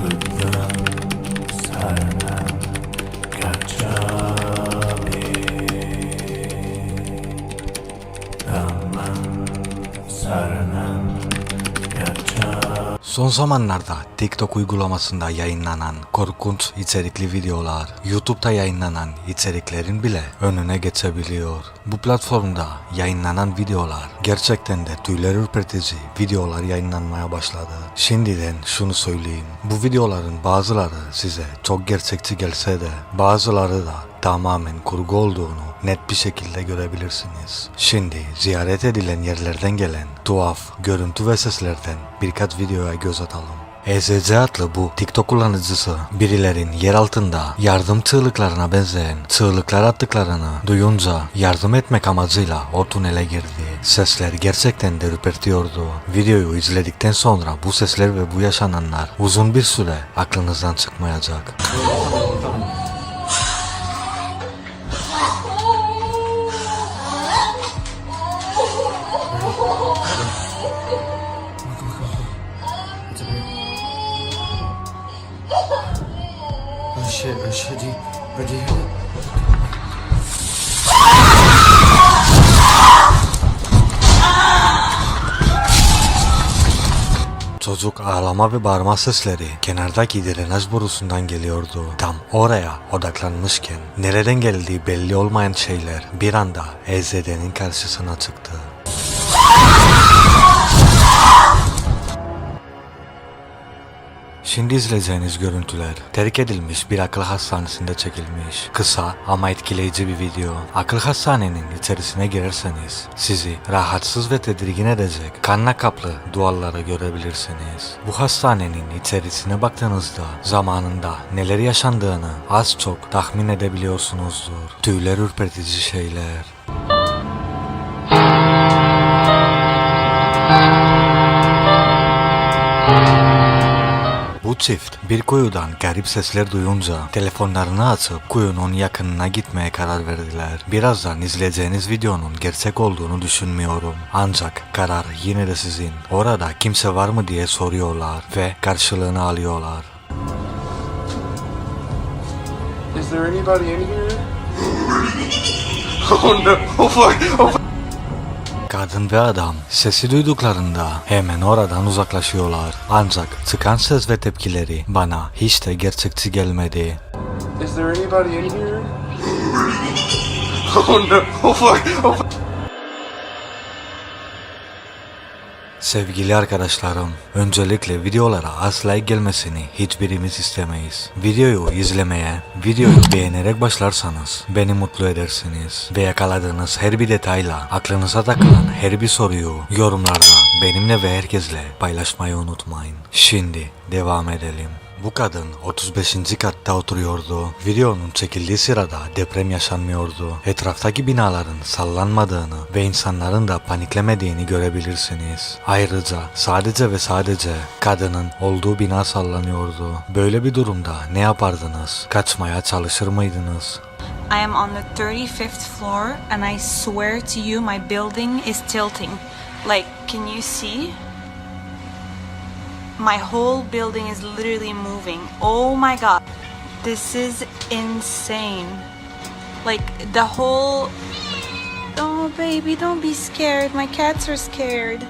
time. Son zamanlarda TikTok uygulamasında yayınlanan korkunç içerikli videolar, YouTube'da yayınlanan içeriklerin bile önüne geçebiliyor. Bu platformda yayınlanan videolar gerçekten de tüyler ürpertici videolar yayınlanmaya başladı. Şimdiden şunu söyleyeyim. Bu videoların bazıları size çok gerçekçi gelse de bazıları da tamamen kurgu olduğunu net bir şekilde görebilirsiniz. Şimdi ziyaret edilen yerlerden gelen tuhaf görüntü ve seslerden birkaç videoya göz atalım. EZC adlı bu TikTok kullanıcısı birilerin yer altında yardım çığlıklarına benzeyen çığlıklar attıklarını duyunca yardım etmek amacıyla o tünele girdi. Sesler gerçekten de ürpertiyordu. Videoyu izledikten sonra bu sesler ve bu yaşananlar uzun bir süre aklınızdan çıkmayacak. You hear that? Çocuk ağlama ve bağırma sesleri kenardaki drenaj borusundan geliyordu. Tam oraya odaklanmışken nereden geldiği belli olmayan şeyler bir anda EZD'nin karşısına çıktı. Şimdi izleyeceğiniz görüntüler terk edilmiş bir akıl hastanesinde çekilmiş. Kısa ama etkileyici bir video. Akıl hastanenin içerisine girerseniz sizi rahatsız ve tedirgin edecek kanla kaplı duvarları görebilirsiniz. Bu hastanenin içerisine baktığınızda zamanında neler yaşandığını az çok tahmin edebiliyorsunuzdur. Tüyler ürpertici şeyler. Bu çift bir kuyudan garip sesler duyunca telefonlarını açıp kuyunun yakınına gitmeye karar verdiler. Birazdan izleyeceğiniz videonun gerçek olduğunu düşünmüyorum. Ancak karar yine de sizin. Orada kimse var mı diye soruyorlar ve karşılığını alıyorlar. Is there anybody in here? oh no, oh fuck, oh fuck. Kadın ve adam sesi duyduklarında hemen oradan uzaklaşıyorlar. Ancak çıkan ses ve tepkileri bana hiç de gerçekçi gelmedi. Is there anybody in here? oh no, oh fuck, oh fuck. Sevgili arkadaşlarım, öncelikle videolara like gelmesini hiçbirimiz istemeyiz. Videoyu izlemeye, videoyu beğenerek başlarsanız beni mutlu edersiniz. Ve yakaladığınız her bir detayla aklınıza takılan her bir soruyu yorumlarda benimle ve herkesle paylaşmayı unutmayın. Şimdi devam edelim. Bu kadın 35. katta oturuyordu. Videonun çekildiği sırada deprem yaşanmıyordu. Etraftaki binaların sallanmadığını ve insanların da paniklemediğini görebilirsiniz. Ayrıca sadece ve sadece kadının olduğu bina sallanıyordu. Böyle bir durumda ne yapardınız? Kaçmaya çalışır mıydınız? I am on the 35th floor and I swear to you my building is tilting. Like, can you see? My whole building is literally moving. Oh my god. This is insane. Like, the whole. Oh, baby, don't be scared. My cats are scared.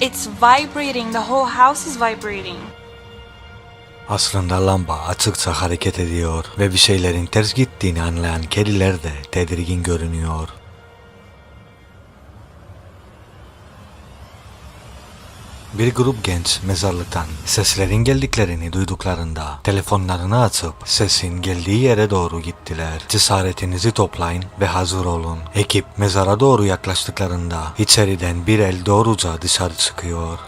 It's vibrating. The whole house is vibrating. Aslında lamba açıkça hareket ediyor ve bir şeylerin ters gittiğini anlayan kediler de tedirgin görünüyor. Bir grup genç mezarlıktan seslerin geldiklerini duyduklarında telefonlarını açıp sesin geldiği yere doğru gittiler. Cesaretinizi toplayın ve hazır olun. Ekip mezara doğru yaklaştıklarında içeriden bir el doğruca dışarı çıkıyor.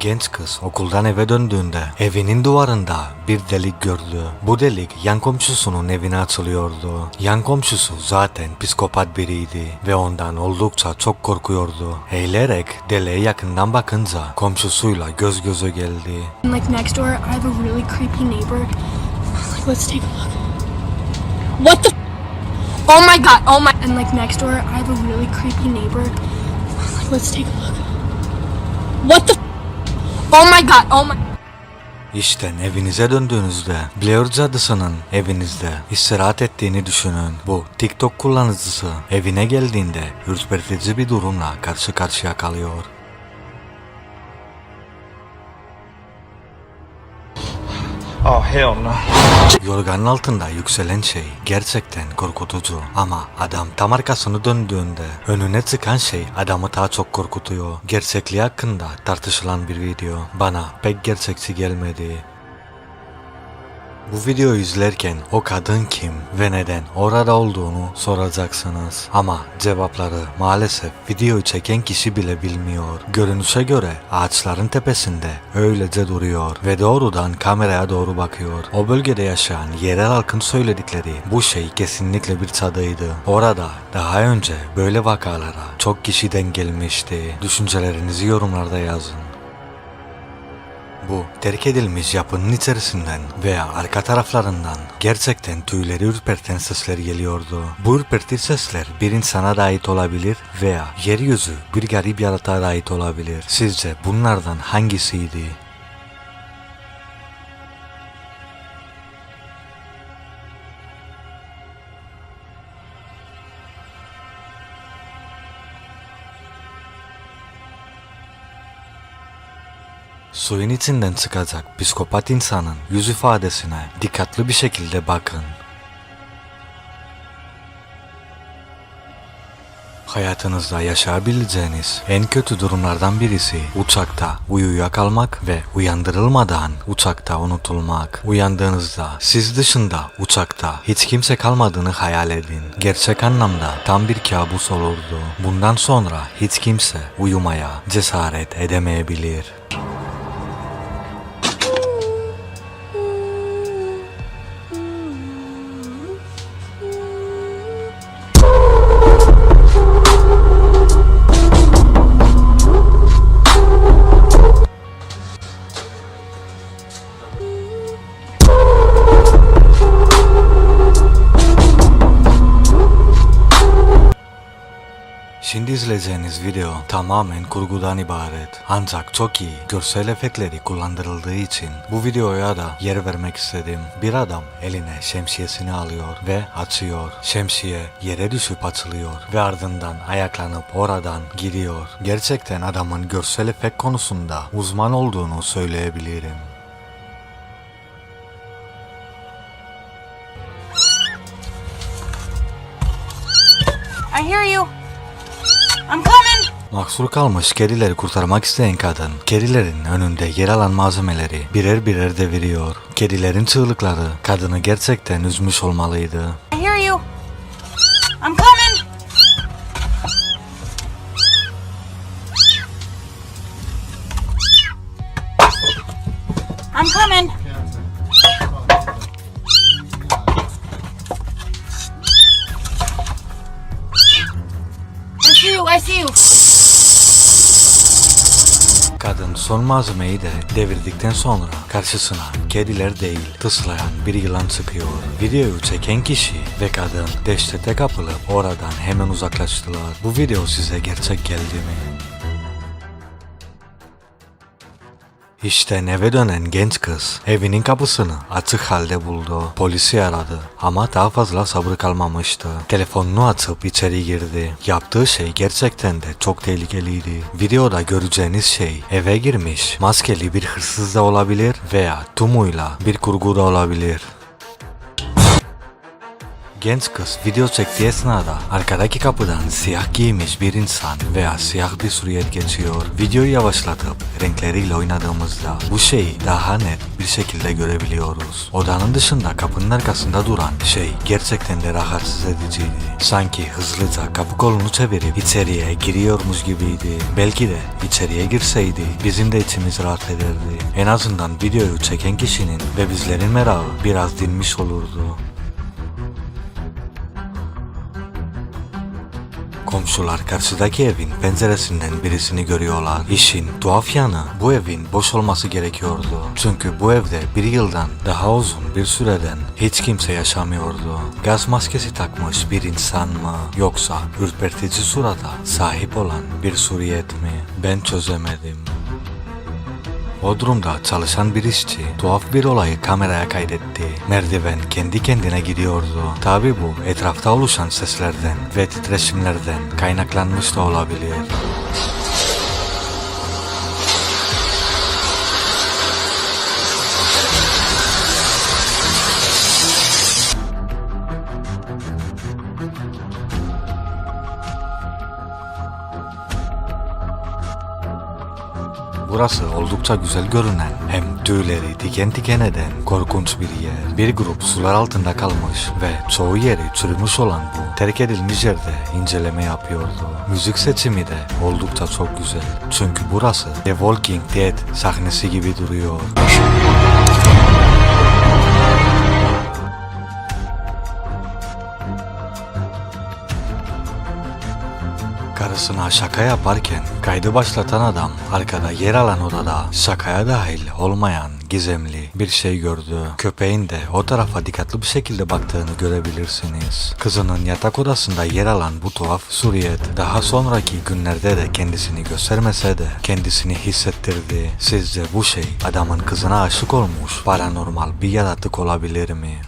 Genç kız okuldan eve döndüğünde evinin duvarında bir delik gördü. Bu delik yan komşusunun evine açılıyordu. Yan komşusu zaten psikopat biriydi ve ondan oldukça çok korkuyordu. Eğilerek deliğe yakından bakınca komşusuyla göz göze geldi. Like next door, I have a really creepy neighbor. Let's take a look. What the? Oh my god! Oh my! And like next door, I have a really creepy neighbor. Let's take a look. What the? Oh my god! Oh my. İşten evinize döndüğünüzde Blair Cadısı'nın evinizde istirahat ettiğini düşünün. Bu TikTok kullanıcısı evine geldiğinde ürpertici bir durumla karşı karşıya kalıyor. Oh, hell no. Yorganın altında yükselen şey gerçekten korkutucu ama adam tam arkasını döndüğünde önüne çıkan şey adamı daha çok korkutuyor. Gerçekliği hakkında tartışılan bir video bana pek gerçekçi gelmedi. Bu videoyu izlerken o kadın kim ve neden orada olduğunu soracaksınız. Ama cevapları maalesef videoyu çeken kişi bile bilmiyor. Görünüşe göre ağaçların tepesinde öylece duruyor ve doğrudan kameraya doğru bakıyor. O bölgede yaşayan yerel halkın söyledikleri bu şey kesinlikle bir çadıydı. Orada daha önce böyle vakalara çok kişiden gelmişti. Düşüncelerinizi yorumlarda yazın. Bu terk edilmiş yapının içerisinden veya arka taraflarından gerçekten tüyleri ürperten sesler geliyordu. Bu ürperti sesler bir insana da ait olabilir veya yeryüzü bir garip yaratığa da ait olabilir. Sizce bunlardan hangisiydi? Suyun içinden çıkacak psikopat insanın yüz ifadesine dikkatli bir şekilde bakın. Hayatınızda yaşayabileceğiniz en kötü durumlardan birisi uçakta uyuyakalmak ve uyandırılmadan uçakta unutulmak. Uyandığınızda siz dışında uçakta hiç kimse kalmadığını hayal edin. Gerçek anlamda tam bir kabus olurdu. Bundan sonra hiç kimse uyumaya cesaret edemeyebilir. İzleyeceğiniz video tamamen kurgudan ibaret. Ancak çok iyi görsel efektleri kullandırıldığı için bu videoya da yer vermek istedim. Bir adam eline şemsiyesini alıyor ve açıyor. Şemsiye yere düşüp açılıyor ve ardından ayaklanıp oradan gidiyor. Gerçekten adamın görsel efekt konusunda uzman olduğunu söyleyebilirim. I hear you. I'm coming. Mahsur kalmış kedileri kurtarmak isteyen kadın, kedilerin önünde yer alan malzemeleri birer birer deviriyor. Kedilerin çığlıkları kadını gerçekten üzmüş olmalıydı. I hear you. I'm coming. I see you. I see you. Kadın son malzemeyi de devirdikten sonra karşısına kediler değil tıslayan bir yılan çıkıyor. Videoyu çeken kişi ve kadın dehşete kapılıp oradan hemen uzaklaştılar. Bu video size gerçek geldi mi? İşte eve dönen genç kız evinin kapısını açık halde buldu. Polisi aradı ama daha fazla sabrı kalmamıştı. Telefonunu açıp içeri girdi. Yaptığı şey gerçekten de çok tehlikeliydi. Videoda göreceğiniz şey eve girmiş maskeli bir hırsız da olabilir veya tumuyla bir kurgu da olabilir. Genç kız video çektiği esnada arkadaki kapıdan siyah giymiş bir insan veya siyah bir suriyet geçiyor. Videoyu yavaşlatıp renkleriyle oynadığımızda bu şeyi daha net bir şekilde görebiliyoruz. Odanın dışında kapının arkasında duran şey gerçekten de rahatsız ediciydi. Sanki hızlıca kapı kolunu çevirip içeriye giriyormuş gibiydi. Belki de içeriye girseydi bizim de içimiz rahat ederdi. En azından videoyu çeken kişinin ve bizlerin merakı biraz dinmiş olurdu. Komşular karşıdaki evin penceresinden birisini görüyorlar. İşin tuhaf yanı bu evin boş olması gerekiyordu. Çünkü bu evde bir yıldan daha uzun bir süreden hiç kimse yaşamıyordu. Gaz maskesi takmış bir insan mı yoksa ürpertici surata sahip olan bir Suriyet mi? Ben çözemedim. Bodrum'da çalışan bir işçi tuhaf bir olayı kameraya kaydetti. Merdiven kendi kendine gidiyordu. Tabi bu etrafta oluşan seslerden ve titreşimlerden kaynaklanmış da olabilir. Burası oldukça güzel görünen hem tüyleri diken diken eden korkunç bir yer. Bir grup sular altında kalmış ve çoğu yeri çürümüş olan bu terk edilmiş yerde inceleme yapıyordu. Müzik seçimi de oldukça çok güzel. Çünkü burası The Walking Dead sahnesi gibi duruyor. Karısına şaka yaparken kaydı başlatan adam arkada yer alan odada şakaya dahil olmayan gizemli bir şey gördü. Köpeğin de o tarafa dikkatli bir şekilde baktığını görebilirsiniz. Kızının yatak odasında yer alan bu tuhaf Suriyet daha sonraki günlerde de kendisini göstermese de kendisini hissettirdi. Sizce bu şey adamın kızına aşık olmuş paranormal bir yaratık olabilir mi?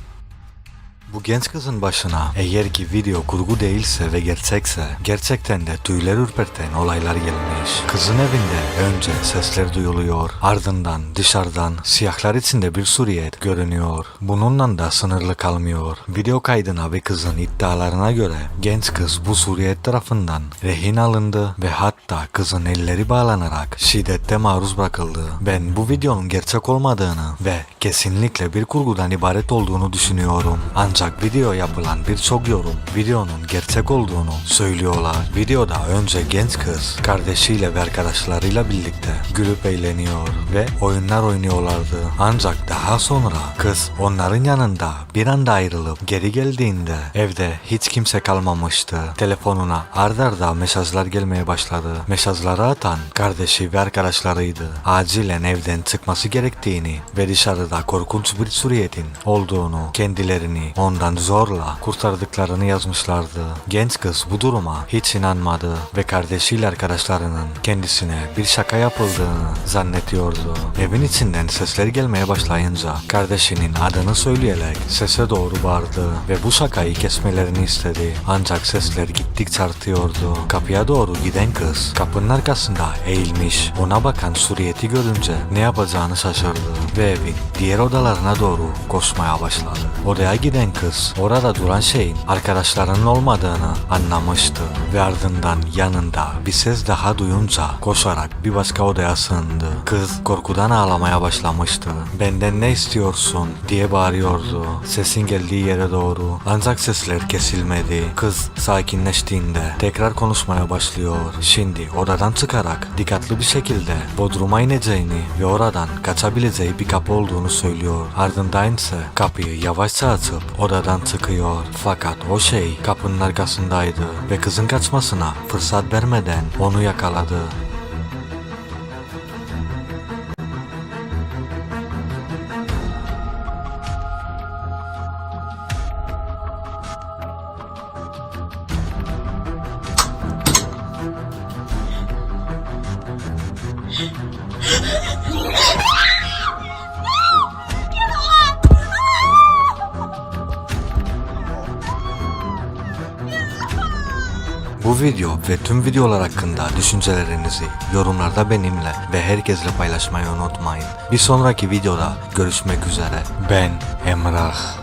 Bu genç kızın başına eğer ki video kurgu değilse ve gerçekse gerçekten de tüyler ürperten olaylar gelmiş. Kızın evinde önce sesler duyuluyor ardından dışarıdan siyahlar içinde bir Suriyet görünüyor. Bununla da sınırlı kalmıyor. Video kaydına ve kızın iddialarına göre genç kız bu Suriyet tarafından rehin alındı ve hatta kızın elleri bağlanarak şiddette maruz bırakıldı. Ben bu videonun gerçek olmadığını ve kesinlikle bir kurgudan ibaret olduğunu düşünüyorum. Ancak video yapılan birçok yorum videonun gerçek olduğunu söylüyorlar. Videoda önce genç kız kardeşiyle ve arkadaşlarıyla birlikte gülüp eğleniyor ve oyunlar oynuyorlardı. Ancak daha sonra kız onların yanında bir anda ayrılıp geri geldiğinde evde hiç kimse kalmamıştı. Telefonuna ard arda mesajlar gelmeye başladı. Mesajları atan kardeşi ve arkadaşlarıydı. Acilen evden çıkması gerektiğini ve dışarıda korkunç bir Suriyet'in olduğunu kendilerini ondan zorla kurtardıklarını yazmışlardı. Genç kız bu duruma hiç inanmadı ve kardeşiyle arkadaşlarının kendisine bir şaka yapıldığını zannediyordu. Evin içinden sesler gelmeye başlayınca kardeşinin adını söyleyerek sese doğru bağırdı ve bu şakayı kesmelerini istedi. Ancak sesler gittikçe artıyordu. Kapıya doğru giden kız kapının arkasında eğilmiş ona bakan Suriyet'i görünce ne yapacağını şaşırdı ve evin diğer odalarına doğru koşmaya başladı. Odaya giden kız orada duran şeyin arkadaşlarının olmadığını anlamıştı ve ardından yanında bir ses daha duyunca koşarak bir başka odaya sığındı. Kız korkudan ağlamaya başlamıştı. Benden ne istiyorsun diye bağırıyordu. Sesin geldiği yere doğru. Ancak sesler kesilmedi. Kız sakinleştiğinde tekrar konuşmaya başlıyor. Şimdi odadan çıkarak dikkatli bir şekilde bodruma ineceğini ve oradan kaçabileceği bir kapı olduğunu söylüyor. Ardından ise kapıyı yavaşça açıp odadan çıkıyor. Fakat o şey kapının arkasındaydı ve kızın kaçmasına fırsat vermeden onu yakaladı. Video ve tüm videolar hakkında düşüncelerinizi yorumlarda benimle ve herkesle paylaşmayı unutmayın. Bir sonraki videoda görüşmek üzere. Ben Emrah.